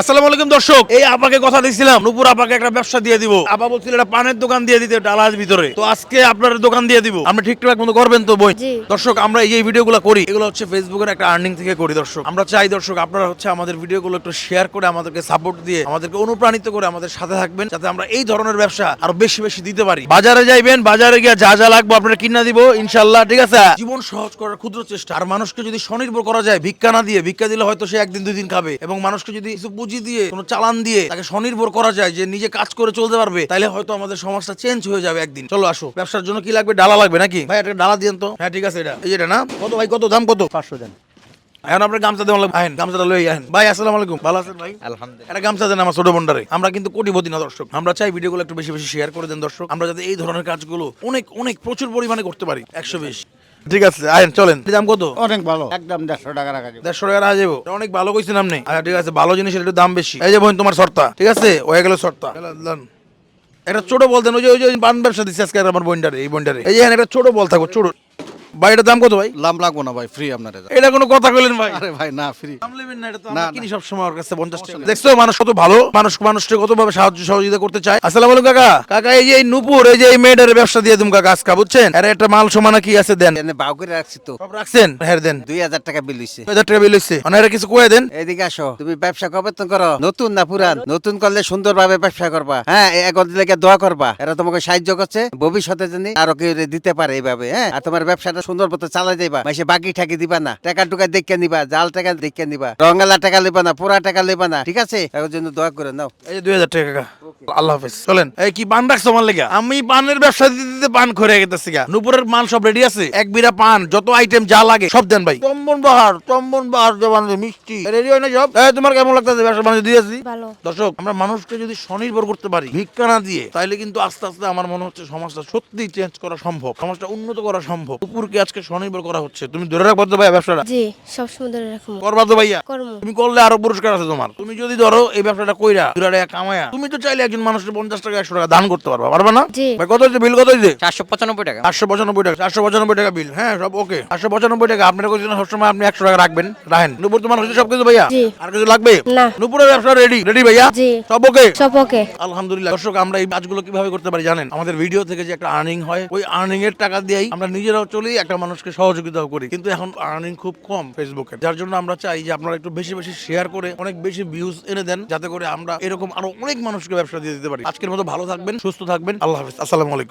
আসসালামু আলাইকুম দর্শক। এই আপাকে কথা দিয়েছিলাম নুপুর আপাকে একটা ব্যবসা দিয়ে দিব। আপা বলছিল একটা পানের দোকান দিয়ে দিতে ডালার ভিতরে। তো আজকে আপনার দোকান দিয়ে দিব। আপনি ঠিকঠাক মতো করবেন তো বই? দর্শক আমরা এই ভিডিওগুলো করি। এগুলো হচ্ছে ফেসবুকের একটা আর্নিং থেকে করি দর্শক। আমরা চাই দর্শক আপনারা হচ্ছে আমাদের ভিডিওগুলো একটু শেয়ার করে আমাদেরকে সাপোর্ট দিয়ে আমাদেরকে অনুপ্রাণিত করে আমাদের সাথে থাকবেন যাতে আমরা এই ধরনের ব্যবসা আরও বেশি বেশি দিতে পারি। বাজারে যাইবেন বাজারে গিয়ে যা যা লাগবে আপনারা কিনা দিব ইনশাল্লাহ ঠিক আছে? জীবন সহজ করার ক্ষুদ্র চেষ্টা। আর মানুষকে যদি স্বনির্ভর করা যায় ভিক্ষা না দিয়ে ভিক্ষা দিলে হয়তো সে একদিন দুই দিন খাবে। এবং মানুষকে যদি কিছু পুঁজি দিয়ে কোনো চালান দিয়ে তাকে স্বনির্ভর করা যায় যে নিজে কাজ করে চলতে পারবে তাহলে হয়তো আমাদের সমাজটা চেঞ্জ হয়ে যাবে একদিন। চলো আসো। ব্যবসার জন্য কি লাগবে? ডালা লাগবে নাকি? ভাই একটা ডালা দিয়েন তো। হ্যাঁ ঠিক আছে এটা। এই যে এটা না? কত ভাই কত দাম কত? পাঁচশো দেন। এখন আপনার গামছা দেওয়া লাগবে। আহেন গামছাটা লই আহেন। ভাই আসসালামু আলাইকুম। ভালো আছেন ভাই? আলহামদুলিল্লাহ। গামছা দেন আমার ছোট বন্ডারে আমরা কিন্তু কোটিপতি না দর্শক। আমরা চাই ভিডিওগুলো একটু বেশি বেশি শেয়ার করে দেন দর্শক। আমরা যাতে এই ধরনের কাজগুলো অনেক অনেক প্রচুর পরিমাণে করতে পারি। একশো বিশ। ঠিক আছে চলেন। দাম কত? অনেক ভালো। একদম দেড়শো টাকা রাখা যাবে। দেড়শো টাকা রাখা যাব। অনেক ভালো কইছেন আপনি। আচ্ছা ঠিক আছে ভালো জিনিসের একটু দাম বেশি। এই যে বোন তোমার শর্তা। ঠিক আছে হয়ে গেল শর্তা। এটা একটা ছোট বল দেন ওই যে ওই যে পান ব্যবসা দিচ্ছে আজকে আমার বন্ডারে এই বন্ডারে এই যে একটা ছোট বল থাকো ছোট। ভাই এটার দাম কত ভাই? লাম লাগবো না ভাই ফ্রি আপনার এটা। কোনো কথা কইলেন ভাই? আরে ভাই না ফ্রি দাম নেবেন না, এটা তো না, আমরা না। কিনি সবসময় ওর কাছে 50 টাকা। দেখছ মানুষ কত ভালো মানুষ মানুষকে কত ভাবে সাহায্য সহযোগিতা করতে চায়। আসসালামু আলাইকুম কাকা। কাকা এই যে এই নুপুর এই যে এই মেয়েটার ব্যবসা দিয়ে তুমি কাকা আজকা বুঝছেন? আরে একটা মাল সমানা কি আছে দেন। এনে বাউ করে রাখছি তো। সব রাখছেন? হ্যাঁ দেন। দুই হাজার টাকা বিল হইছে। টাকা বিল কিছু কয়ে দেন। এদিকে আসো। তুমি ব্যবসা কবে তো করো? নতুন না পুরান? নতুন করলে সুন্দর ভাবে ব্যবসা করবা। হ্যাঁ এখন লেগে দোয়া করবা। এরা তোমাকে সাহায্য করছে। ভবিষ্যতে জানি আরও কেউ দিতে পারে এইভাবে হ্যাঁ? আর তোমার ব্যবসাটা সুন্দর মতো চালাই যাইবা মাসে বাকি টাকি দিবা না। টাকা টুকা দেখে নিবা জাল টাকা দেখে নিবা। রঙালা টাকা লিবা না পুরা টাকা লিবা না ঠিক আছে? এর জন্য দোয়া করে নাও। এই যে দুই হাজার টাকা আল্লাহ হাফেজ। চলেন। এই কি পান রাখছো আমার লেগা? আমি পানের ব্যবসা দিতে দিতে পান খরে গেতেছি গা। নুপুরের মাল সব রেডি আছে? এক বিরা পান যত আইটেম যা লাগে সব দেন ভাই। চম্বন বাহার চম্বন বাহার জবান মিষ্টি। রেডি হয় না সব? এই তোমার কেমন লাগতেছে? ব্যবসা বাণিজ্য দিয়েছি ভালো। দর্শক আমরা মানুষকে যদি স্বনির্ভর করতে পারি ভিক্ষা না দিয়ে তাইলে কিন্তু আস্তে আস্তে আমার মনে হচ্ছে সমাজটা সত্যি চেঞ্জ করা সম্ভব সমাজটা উন্নত করা সম্ভব। কুকুরকে আজকে স্বনির্ভর করা হচ্ছে? তুমি ধরে রাখব তো ভাই ব্যবসাটা। জি সব সুন্দর রাখব করবা তো ভাইয়া। কর্ম তুমি করলে আরও পুরস্কার আছে তোমার। তুমি যদি ধরো এই ব্যবসাটা কইরা দুরা টাকা কামায়া তুমি তো চাইলে একজন মানুষের পঞ্চাশ টাকা একশো টাকা দান করতে পারবা পারবা না? জি। ভাই কত হচ্ছে বিল কত হচ্ছে চারশো পঁচানব্বই টাকা। চারশো পঁচানব্বই টাকা চারশো পঁচানব্বই টাকা বিল হ্যাঁ সব ওকে চারশো পঁচানব্বই টাকা আপনার কাছে সবসময় আপনি একশো টাকা রাখবেন। রাখেন। নুপুর তোমার হচ্ছে সবকিছু ভাইয়া? আর কিছু লাগবে? না। নুপুরের ব্যবসা রেডি রেডি ভাইয়া? জি। সব ওকে সব ওকে আলহামদুলিল্লাহ। দর্শক আমরা এই কাজগুলো কীভাবে করতে পারি জানেন? আমাদের ভিডিও থেকে যে একটা আর্নিং হয় ওই আর্নিং এর টাকা দিয়েই আমরা নিজেরাও চলি একটা মানুষকে সহযোগিতাও করি, কিন্তু এখন আর্নিং খুব কম ফেসবুকে যার জন্য আমরা চাই যে আপনারা একটু বেশি বেশি শেয়ার করে অনেক বেশি ভিউজ এনে দেন, যাতে করে আমরা এরকম আরও অনেক মানুষকে ব্যবসা দিয়ে দিতে পারি। আজকের মতো ভালো থাকবেন, সুস্থ থাকবেন। আল্লাহ হাফিজ। আসসালামু